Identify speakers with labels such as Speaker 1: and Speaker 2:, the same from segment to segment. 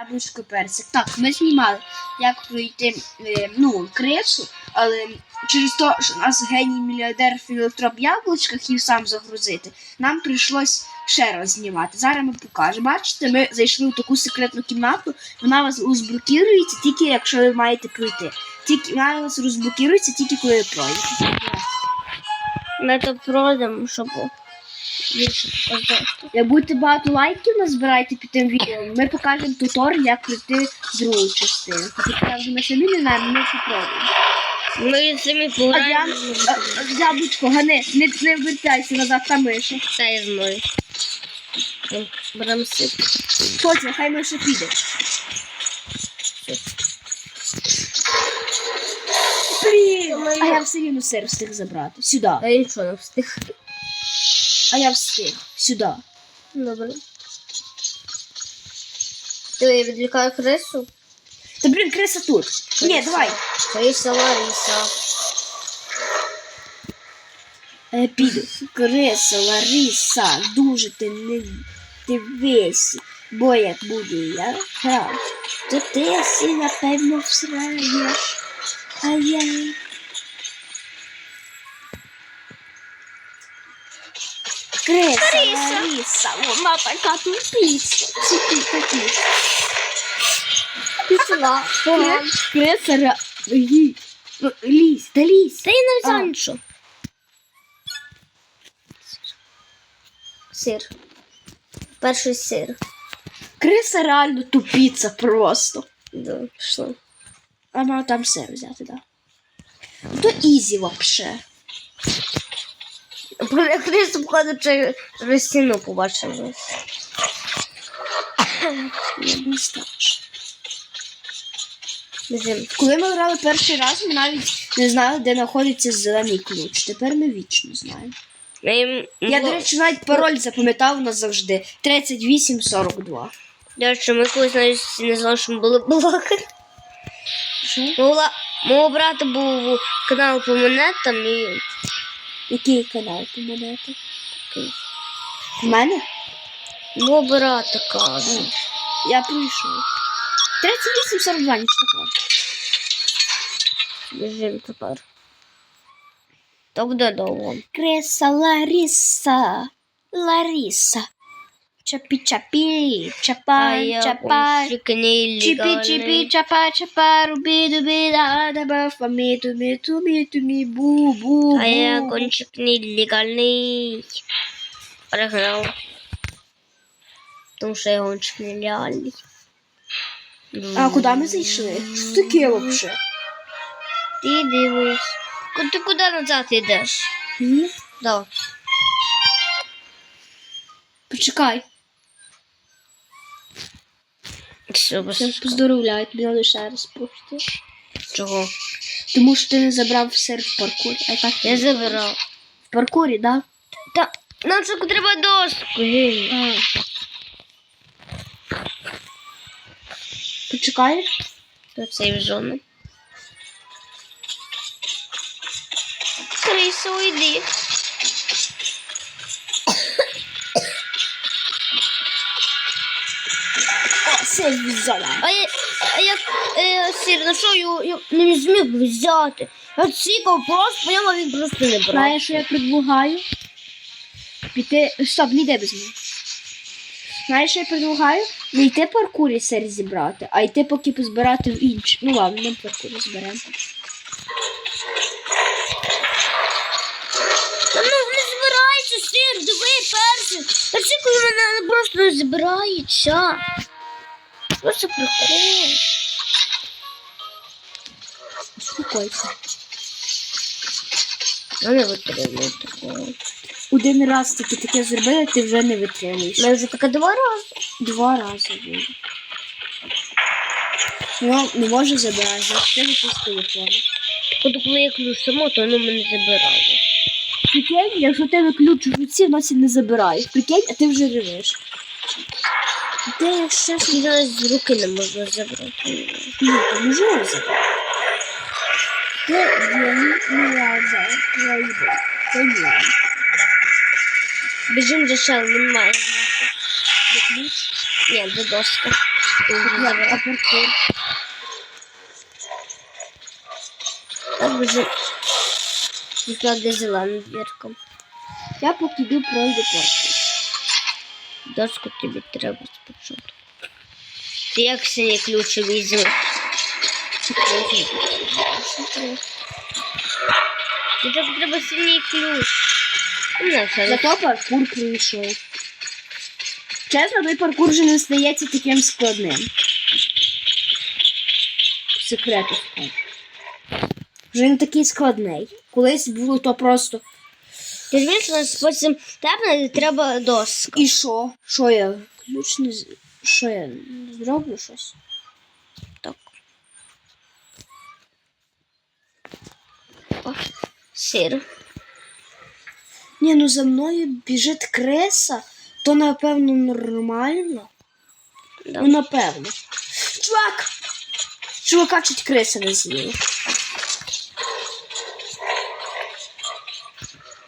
Speaker 1: Яблучко персик. Так, ми знімали, як пройти е, ну, крису, але через те, що нас геній мільярдер філотроп яблучка хотів сам загрузити, нам прийшлось ще раз знімати. Зараз ми покажемо. Бачите, ми зайшли в таку секретну кімнату, вона вас розблокірується тільки якщо ви маєте пройти. Тільки вона вас розблокірується тільки коли ви пройдете.
Speaker 2: Ми то пройдемо, щоб більше показати.
Speaker 1: Як будете багато лайків назбирайте під тим відео, ми покажемо туторіал, як пройти другу частину. Тобто ми самі не знаємо, ми попробуємо.
Speaker 2: Ми самі пограємо.
Speaker 1: Яблучко, гани, не, не вертайся назад та миша.
Speaker 2: Та я знаю. Беремо сип.
Speaker 1: Потім, хай миша піде. Блін, а я все рівно сир встиг забрати. Сюди.
Speaker 2: А я нічого не встиг.
Speaker 1: А я встиг. Сюди.
Speaker 2: Добре. Ти я відлікаю крису?
Speaker 1: Та блін, криса тут. Ні, давай.
Speaker 2: Криса Лариса.
Speaker 1: Е, піду. Криса, Лариса, дуже ти не дивись, бо як буду я грав, то ти си напевно всраєш. А я. Криса, Лариса, вона така тупіця. Ці ти такі.
Speaker 2: Пішла.
Speaker 1: Криса. Ну, Лізь, та лізь.
Speaker 2: Та я не взяла нічого. Сир. Перший сир.
Speaker 1: Криса реально тупіця просто.
Speaker 2: Да, пішла.
Speaker 1: А мав там все взяти, да. Ну, То ізі вообще.
Speaker 2: Крис входить через стіну. Біжим.
Speaker 1: Коли ми грали перший раз, ми навіть не знали, де знаходиться зелений ключ. Тепер ми вічно знаємо.
Speaker 2: Я, їм
Speaker 1: Я, до речі, навіть пароль запам'ятав назавжди. 3842.
Speaker 2: До речі, ми колись навіть не знали, що ми були блогери. Мого брата був канал по монетам і
Speaker 1: Який канал по монети?
Speaker 2: такий.
Speaker 1: В мене?
Speaker 2: Мого брата каже.
Speaker 1: Я прийшов. 3842, ніч такого.
Speaker 2: Біжим тепер. То буде довго.
Speaker 1: Криса Лариса. Лариса. Чапі-чапі, чапа, чапа, Чипи, чипи, чапа, чапа, руби, дуби, да, да, ба, фами, туми, туми, туми, бу, бу,
Speaker 2: А я
Speaker 1: бу.
Speaker 2: кончик нелегальний. Програв. Тому що я гонщик нелегальний.
Speaker 1: А куди ми зайшли? Що таке вообще?
Speaker 2: Ти дивись. Ку- Ти куди назад йдеш?
Speaker 1: Ні?
Speaker 2: Да.
Speaker 1: Почекай.
Speaker 2: Що без
Speaker 1: Все, поздоровляю, тобі треба ще раз пройти.
Speaker 2: чого?
Speaker 1: Тому що ти не забрав все в паркурі. А так
Speaker 2: Я забирав.
Speaker 1: в паркурі, да?
Speaker 2: Та нам ще треба доску. гей.
Speaker 1: А. Почекаєш?
Speaker 2: Сейв зона. Крисо, уйди.
Speaker 1: Все взяла.
Speaker 2: А я, а я е, я не зміг взяти? Я цікав просто, я він просто не брав.
Speaker 1: Знаєш, що я предлагаю? Піти. Стоп, не йди без мене. Знаєш, що я предлагаю? Не йти паркурі сер зібрати, а йти поки позбирати в інші. Ну ладно, ми в паркурі зберемо.
Speaker 2: Ну не збирається сир, диви перший. Я цікаю, мене просто не збирається. Просто прикол.
Speaker 1: Успокойся.
Speaker 2: Я не витримую такого.
Speaker 1: Один раз тільки таке зробили, ти вже не витримуєш.
Speaker 2: Я вже таке два рази.
Speaker 1: Два рази було. Ну, не може забирати, це якийсь телефон.
Speaker 2: От коли я ключ само, то воно мене забирало.
Speaker 1: Прикинь, якщо тебе ключ в руці, воно це не забирає. Прикинь, а ти вже ревеш. Ще ж
Speaker 2: Мені навіть з руки не можна забрати.
Speaker 1: Ні, то можливо забрати. Ти геній мільярдер, плейбой. Геніальний.
Speaker 2: Біжим за шел, немає знаку.
Speaker 1: Де ключ?
Speaker 2: Ні, до доска.
Speaker 1: Я, а паркур.
Speaker 2: Так вже викладе зелену дірку.
Speaker 1: Я поки йду пройду паркур.
Speaker 2: Доску тобі треба спочатку. Ти як синій ключ візьмеш? Тобі так треба синій ключ. Ну, все,
Speaker 1: Зато паркур пройшов. Чесно, той паркур вже не здається таким складним. Секрету. Вже не такий складний. Колись було то просто.
Speaker 2: Знаєш, що нас потім тепне треба доска.
Speaker 1: І що? Що я? Ключ не Що я зроблю щось?
Speaker 2: Так. О, сир.
Speaker 1: Ні, ну за мною біжить креса, то напевно нормально.
Speaker 2: Да.
Speaker 1: Ну, напевно. Чувак! Чувака чуть криса не з'їла.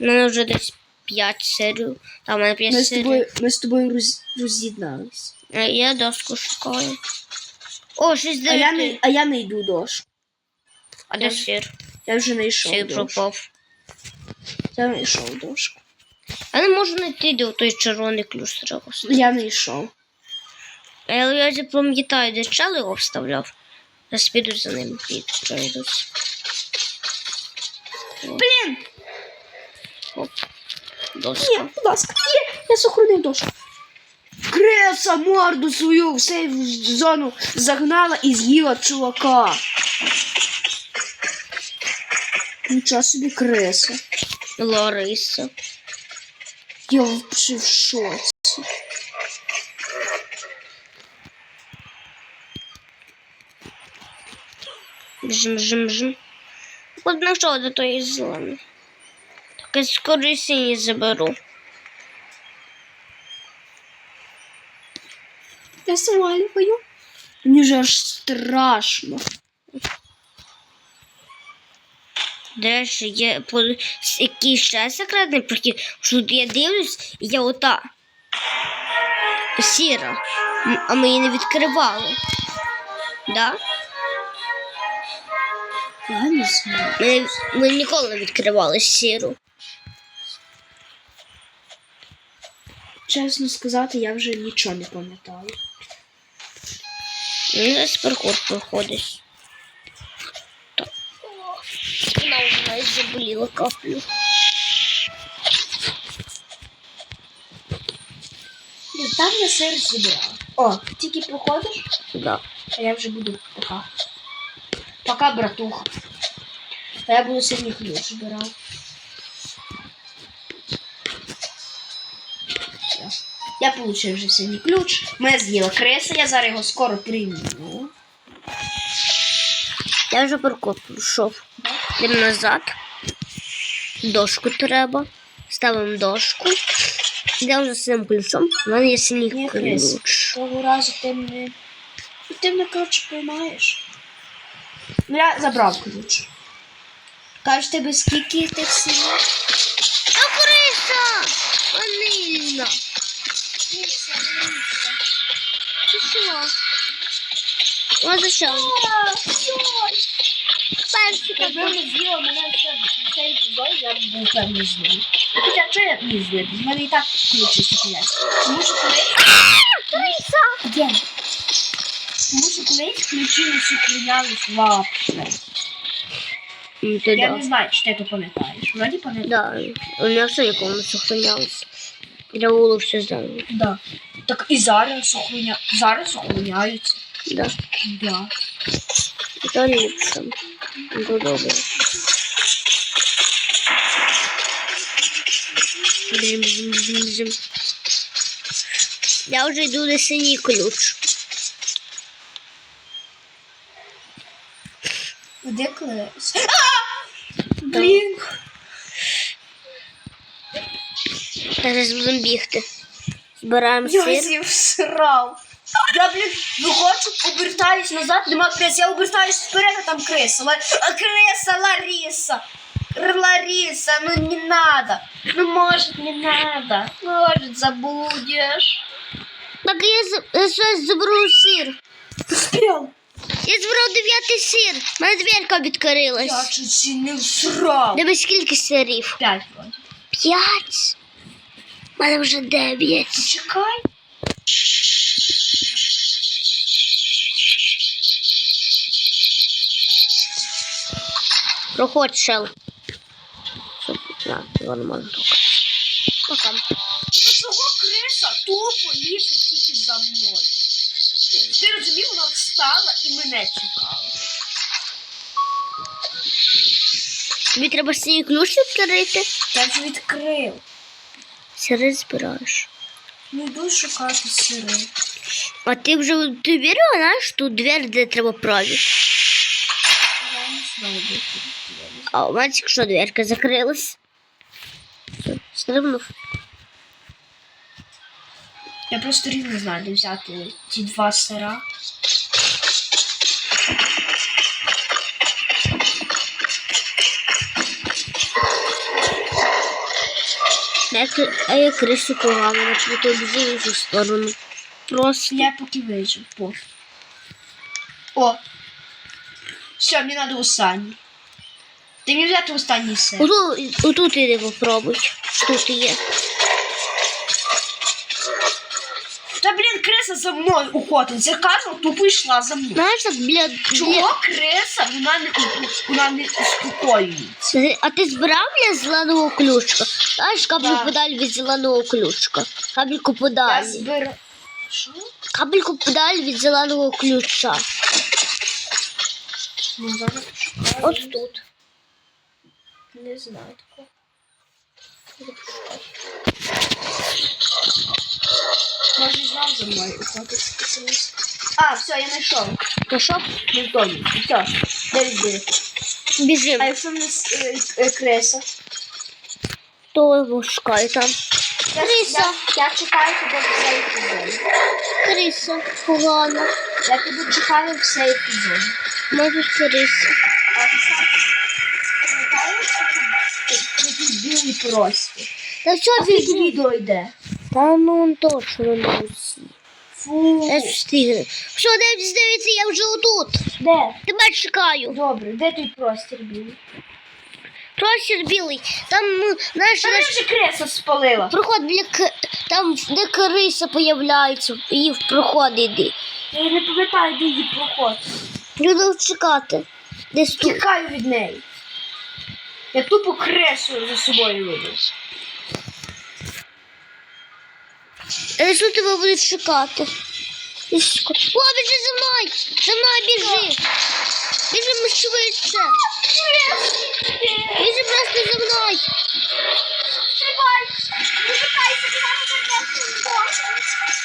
Speaker 2: У мене вже десь 5 сирів. Там у мене 5
Speaker 1: Ми з тобою, ми з тобою роз, роз'єднались.
Speaker 2: А Я доску шукаю. О, щось
Speaker 1: А я, не, а я не йду дошку.
Speaker 2: А де сир?
Speaker 1: Я вже не йшов.
Speaker 2: Сир
Speaker 1: дошку.
Speaker 2: пропав.
Speaker 1: Я не йшов дошку.
Speaker 2: А не можу знайти, де той червоний ключ треба.
Speaker 1: Я не йшов.
Speaker 2: А я я вже пам'ятаю, де чел його вставляв. Зараз піду за ним і пройдусь.
Speaker 1: Блін! Ні, будь ласка, є, я сохранив дошку. Креса морду свою в сейф зону загнала і з'їла чувака. Нічого собі креса.
Speaker 2: Лариса.
Speaker 1: Я взагалі в шоці.
Speaker 2: Жим, жим, жим. От на що до тої зони. Так я скоро сині заберу.
Speaker 1: Я свалюю. Мені вже аж страшно.
Speaker 2: До речі, є який ще секретний прохід, що тут я дивлюсь, і я ота сіра. А ми її не відкривали. Да?
Speaker 1: Я не знаю.
Speaker 2: Ми, ми ніколи не відкривали сіру.
Speaker 1: Чесно сказати, я вже нічого не пам'ятаю.
Speaker 2: Ну, зараз паркур проходить. Так. Спина вже навіть заболіла каплю.
Speaker 1: Там я сир зібрала. О, тільки проходиш,
Speaker 2: Да.
Speaker 1: а я вже буду пока. Пока, братуха. А я буду сьогодні ключ збирав. Я получив вже сьогодні ключ. Ми з'їли креса, я зараз його скоро прийму.
Speaker 2: Я вже паркур пройшов. Йдемо назад. Дошку треба. Ставимо дошку. Йдемо за синим ключом. У мене є синій ключ.
Speaker 1: Того разу ти мене. Ти мене, коротше, приймаєш. Ну, я забрав ключ. Кажеш, тебе скільки тих синів?
Speaker 2: А Криса! Ванильна! Ти що? О, за що? Перший
Speaker 1: Якби не з'їла мене все цей бой, я б був певний злий. Хоча що я не злий? В мене і так ключі стоять. Тому що коли...
Speaker 2: Криса!
Speaker 1: Де? Тому що колись ключі не сохранялись вообще.
Speaker 2: Ну, ти
Speaker 1: Я
Speaker 2: да.
Speaker 1: не знаю, чи ти то пам'ятаєш. Вроді пам'ятаєш.
Speaker 2: Да, у меня все якому сохранялось. Я було все знаю.
Speaker 1: Да. Так і зараз сохраня... зараз сохраняються.
Speaker 2: Да.
Speaker 1: Да.
Speaker 2: Это ліпше. Ну, добре. Бжим, бжим, бжим, бжим. Я вже йду на синій ключ.
Speaker 1: Де клеїс? Блін.
Speaker 2: Зараз будемо бігти. Збираємо
Speaker 1: Я
Speaker 2: сир.
Speaker 1: з'їв срав. Я, блін, виходжу, обертаюсь назад, нема крис. Я обертаюсь вперед, а там криса. Ла... А криса, Лариса. Р- Лариса, ну не надо. Ну, может, не надо. Может, забудешь.
Speaker 2: Так я, з- я щось заберу сир.
Speaker 1: Успел.
Speaker 2: Я збрав дев'ятий сир. У мене дверка
Speaker 1: Я
Speaker 2: відкрилась.
Speaker 1: чуть не всрав.
Speaker 2: Тебе скільки сирів?
Speaker 1: П'ять вроді.
Speaker 2: П'ять. У мене вже дев'ять.
Speaker 1: Чекай.
Speaker 2: Проходь шел. Його не можна трогати.
Speaker 1: Чого криса тупо лізе тільки за мною? Ти розумів, вона встала і мене чекала.
Speaker 2: Тобі треба свій ключ відкрити.
Speaker 1: Я вже відкрив.
Speaker 2: Сири збираєш.
Speaker 1: Не йду шукати сири.
Speaker 2: А ти вже ти вірила, знаєш, ту двері, де треба правити.
Speaker 1: Я не знаю, де тут.
Speaker 2: А у мене що дверка закрилась. Все, стрибнув.
Speaker 1: Я просто рівно знаю, де взяти ті два сира.
Speaker 2: Я, а я крису погано, на плиту в іншу сторону. Просто.
Speaker 1: Я поки вижу. О! Все, мені треба останній. Ти мені взяти останній все.
Speaker 2: Отут, отут іди попробуй. Тут є.
Speaker 1: Криса за мною уходить. Заказував, тупо йшла за мною.
Speaker 2: Знаєш, біля.
Speaker 1: Чого криса? Вона не, вона не успокоюється.
Speaker 2: біля... А ти збирав для зеленого ключка? Знаєш, капельку
Speaker 1: Да.
Speaker 2: подалі від зеленого ключка. Капельку
Speaker 1: Я
Speaker 2: подалі.
Speaker 1: збираю. Що?
Speaker 2: Капельку подалі від зеленого ключа.
Speaker 1: Ну, зараз
Speaker 2: тут.
Speaker 1: Не знаю такого. Може знав за мною спустилась. А, все, я знайшов.
Speaker 2: То що?
Speaker 1: Не в домі. Все, де відбити.
Speaker 2: Біжимо.
Speaker 1: А якщо в нас е, е, криса?
Speaker 2: То його шукай там.
Speaker 1: Я,
Speaker 2: Криса.
Speaker 1: Я, я чекаю тебе в сейфі зоні.
Speaker 2: Криса. Погано.
Speaker 1: Я тебе чекаю в сейфі зоні.
Speaker 2: Може криса.
Speaker 1: А ти сам пам'ятаєш, що прості?
Speaker 2: Та що
Speaker 1: скільки
Speaker 2: біжимо?
Speaker 1: відео йде?
Speaker 2: Та ну точно не усі.
Speaker 1: Фу.
Speaker 2: Я встигну. Що, дивіться, дивіться, я вже отут.
Speaker 1: Де?
Speaker 2: Тебе чекаю.
Speaker 1: Добре, де той простір білий?
Speaker 2: Простір білий. Там, ну, знаєш,
Speaker 1: Та
Speaker 2: наш
Speaker 1: вже кресло спалила.
Speaker 2: проход для к... там, де криса появляється, і в проход іди.
Speaker 1: Я не пам'ятаю, де її проход.
Speaker 2: Буду чекати. Десь тут.
Speaker 1: Тікаю від неї. Я тупо кресло за собою веду.
Speaker 2: Десь тебе буду чекати. І О, біжи за мною! За мною біжи! Біжи швидше! Біжи просто за мною!
Speaker 1: Стрибай! Не питайся, ти зараз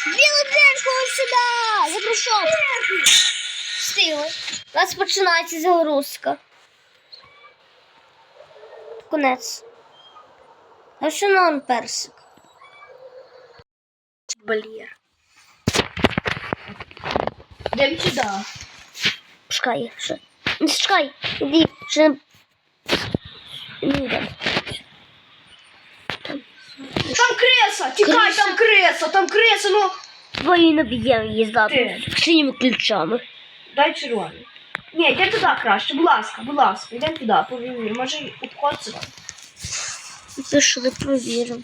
Speaker 2: Біле дзеркало сюди! Я прийшов! Встигли. У нас починається загрузка. Конець. А що нам персик?
Speaker 1: Блір. Йдемо сюди.
Speaker 2: Чекай, ще. Не чекай, іди, ще. Не йдемо.
Speaker 1: Там креса! Тікай,
Speaker 2: Криса.
Speaker 1: там креса, там креса, ну.
Speaker 2: Твої наб'ємо її здати
Speaker 1: Ти.
Speaker 2: синіми ключами.
Speaker 1: Дай червоний. Ні, йдемо туди краще, будь ласка, будь ласка, йдемо туди, повір, може обход сюди.
Speaker 2: Пішли, провіримо.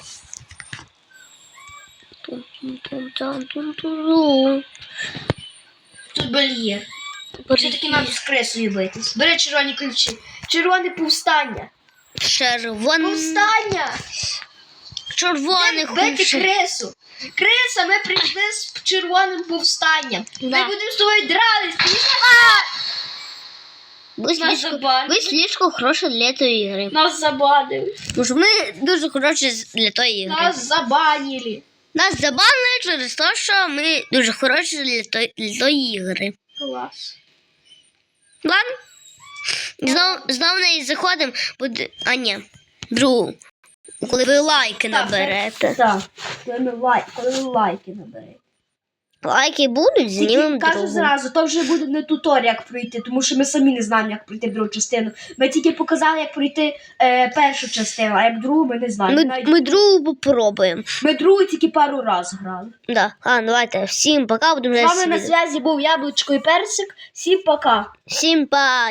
Speaker 1: Тут бельєр. Все-таки треба з кресою битись. Бери червоні ключі. Червоне повстання.
Speaker 2: Червоний.
Speaker 1: Повстання!
Speaker 2: Червоний
Speaker 1: Бити кресу. Креса, ми прийшли з червоним повстанням. Ми будемо з тобою дрались.
Speaker 2: Ви слишком, ви слишком хороші для тої ігри.
Speaker 1: Нас забанили.
Speaker 2: Тому що ми дуже хороші для тої ігри.
Speaker 1: Нас забанили.
Speaker 2: Нас забанили через те, що ми дуже хороші для тої ігри.
Speaker 1: Клас.
Speaker 2: Ладно? Знов, знов в неї заходимо, буде. А ні, другу. Коли ви лайки наберете.
Speaker 1: Так, коли ми лайк, коли ви лайки наберете.
Speaker 2: Лайки будуть,
Speaker 1: Тільки
Speaker 2: знімемо
Speaker 1: кажу
Speaker 2: другу.
Speaker 1: зразу, то вже буде не тутор, як пройти, тому що ми самі не знаємо, як пройти другу частину. Ми тільки показали, як пройти е, першу частину, а як другу ми не знаємо.
Speaker 2: Ми,
Speaker 1: Навіть-
Speaker 2: ми другу попробуємо.
Speaker 1: ми другу тільки пару разів грали.
Speaker 2: Да. А, давайте. Всім пока. Будемо
Speaker 1: З вами на зв'язі був Яблучко і Персик. Всім пока.
Speaker 2: Всім пока.